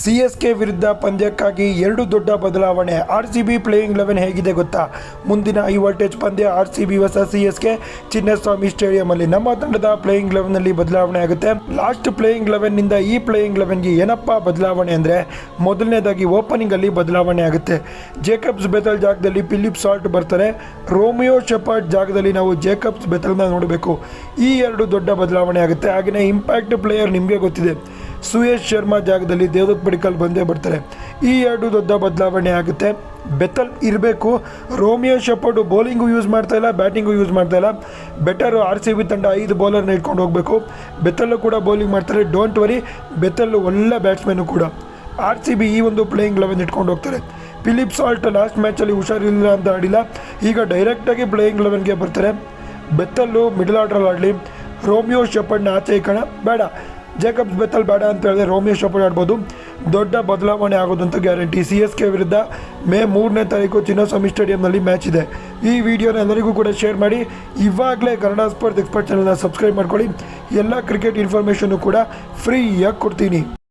C S K ವಿರುದ್ಧ ಪಂದ್ಯಕ್ಕಾಗಿ ಎರಡು ದೊಡ್ಡ ಬದಲಾವಣೆ. R C B playing eleven ಹೇಗಿದೆ ಗೊತ್ತಾ? ಮುಂದಿನ ಐ ವೋಲ್ಟೇಜ್ ಪಂದ್ಯ ಆರ್ ಸಿ ಬಿ ಹೊಸ C S K Chinnaswamy stadium ಅಲ್ಲಿ ನಮ್ಮ ತಂಡದ ಪ್ಲೇಯಿಂಗ್ ಲೆವೆನ್ ಅಲ್ಲಿ ಬದಲಾವಣೆ ಆಗುತ್ತೆ. ಲಾಸ್ಟ್ ಪ್ಲೇಯಿಂಗ್ ಲೆವೆನ್ನಿಂದ ಈ ಪ್ಲೇಯಿಂಗ್ ಲೆವೆನ್ಗೆ ಏನಪ್ಪ ಬದಲಾವಣೆ ಅಂದ್ರೆ? ಮೊದಲನೇದಾಗಿ ಓಪನಿಂಗ್ ಅಲ್ಲಿ ಬದಲಾವಣೆ ಆಗುತ್ತೆ. ಜೇಕಬ್ಸ್ ಬೆತಲ್ ಜಾಗದಲ್ಲಿ ಫಿಲಿಪ್ ಸಾಲ್ಟ್ ಬರ್ತಾರೆ. ರೋಮಿಯೋ ಶೆಪರ್ಡ್ ಜಾಗದಲ್ಲಿ ನಾವು ಜೇಕಬ್ಸ್ ಬೆತಲ್ನ ನೋಡಬೇಕು. ಈ ಎರಡು ದೊಡ್ಡ ಬದಲಾವಣೆ ಆಗುತ್ತೆ. ಹಾಗೆಯೇ ಇಂಪ್ಯಾಕ್ಟ್ ಪ್ಲೇಯರ್ ನಿಮಗೆ ಗೊತ್ತಿದೆ. ಸುಯೇಶ್ ಶರ್ಮಾ ಜಾಗದಲ್ಲಿ ದೇವದತ್ ಪಡಿಕಲ್ ಬಂದೇ ಬರ್ತಾರೆ. ಈ ಎರಡು ದೊಡ್ಡ ಬದಲಾವಣೆ ಆಗುತ್ತೆ. ಬೆತ್ತಲ್ ಇರಬೇಕು. ರೋಮಿಯೋ ಶೆಪರ್ಡು ಬೌಲಿಂಗು ಯೂಸ್ ಮಾಡ್ತಾ ಇಲ್ಲ, ಬ್ಯಾಟಿಂಗು ಯೂಸ್ ಮಾಡ್ತಾ ಇಲ್ಲ. ಬೆಟರು ಆರ್ ಸಿ ಬಿ ತಂಡ ಐದು ಬೌಲರ್ನ ಇಟ್ಕೊಂಡು ಹೋಗಬೇಕು. ಬೆತ್ತಲ್ಲು ಕೂಡ ಬೌಲಿಂಗ್ ಮಾಡ್ತಾರೆ. ಡೋಂಟ್ ವರಿ, ಬೆತ್ತಲ್ಲು ಒಳ್ಳೆ ಬ್ಯಾಟ್ಸ್ಮನ್ನು ಕೂಡ. ಆರ್ ಸಿ ಬಿ ಈ ಒಂದು ಪ್ಲೇಯಿಂಗ್ ಲೆವೆನ್ ಇಟ್ಕೊಂಡು ಹೋಗ್ತಾರೆ. ಫಿಲಿಪ್ ಸಾಲ್ಟ್ ಲಾಸ್ಟ್ ಮ್ಯಾಚಲ್ಲಿ ಹುಷಾರಿಲ್ಲ ಅಂತ ಆಡಿಲ್ಲ. ಈಗ ಡೈರೆಕ್ಟಾಗಿ ಪ್ಲೇಯಿಂಗ್ ಲೆವೆನ್ಗೆ ಬರ್ತಾರೆ. ಬೆತ್ತಲ್ಲು ಮಿಡಲ್ ಆರ್ಡ್ರಲ್ಲಿ ಆಡಲಿ. ರೋಮಿಯೋ ಶೆಪರ್ಡ್ನ ಆಚೆ ಕಣ. ಬೇಡ. ಜೇಕಬ್ಸ್ ಬೆತ್ತಲ್ ಬೇಡ ಅಂತ ಹೇಳಿದ್ರೆ ರೋಮೇಶ್ ಶೆಪರ್ಡ್ ಆಡ್ಬೋದು. ದೊಡ್ಡ ಬದಲಾವಣೆ ಆಗೋದಂತ ಗ್ಯಾರಂಟಿ ಸಿ ಎಸ್ ಕೆ ವಿರುದ್ಧ ಮೇ ಮೂರನೇ ತಾರೀಕು ಚಿನ್ನಸ್ವಾಮಿ ಸ್ಟೇಡಿಯಂನಲ್ಲಿ ಮ್ಯಾಚ್ ಇದೆ. ಈ ವಿಡಿಯೋನ ಎಲ್ಲರಿಗೂ ಕೂಡ ಶೇರ್ ಮಾಡಿ. ಇವಾಗಲೇ ಕನ್ನಡ ಸ್ಪೋರ್ಟ್ಸ್ ಎಕ್ಸ್ಪರ್ಟ್ ಚಾನಲ್ನ ಸಬ್ಸ್ಕ್ರೈಬ್ ಮಾಡ್ಕೊಳ್ಳಿ. ಎಲ್ಲ ಕ್ರಿಕೆಟ್ ಇನ್ಫಾರ್ಮೇಷನ್ನು ಕೂಡ ಫ್ರೀಯಾಗಿ ಕೊಡ್ತೀನಿ.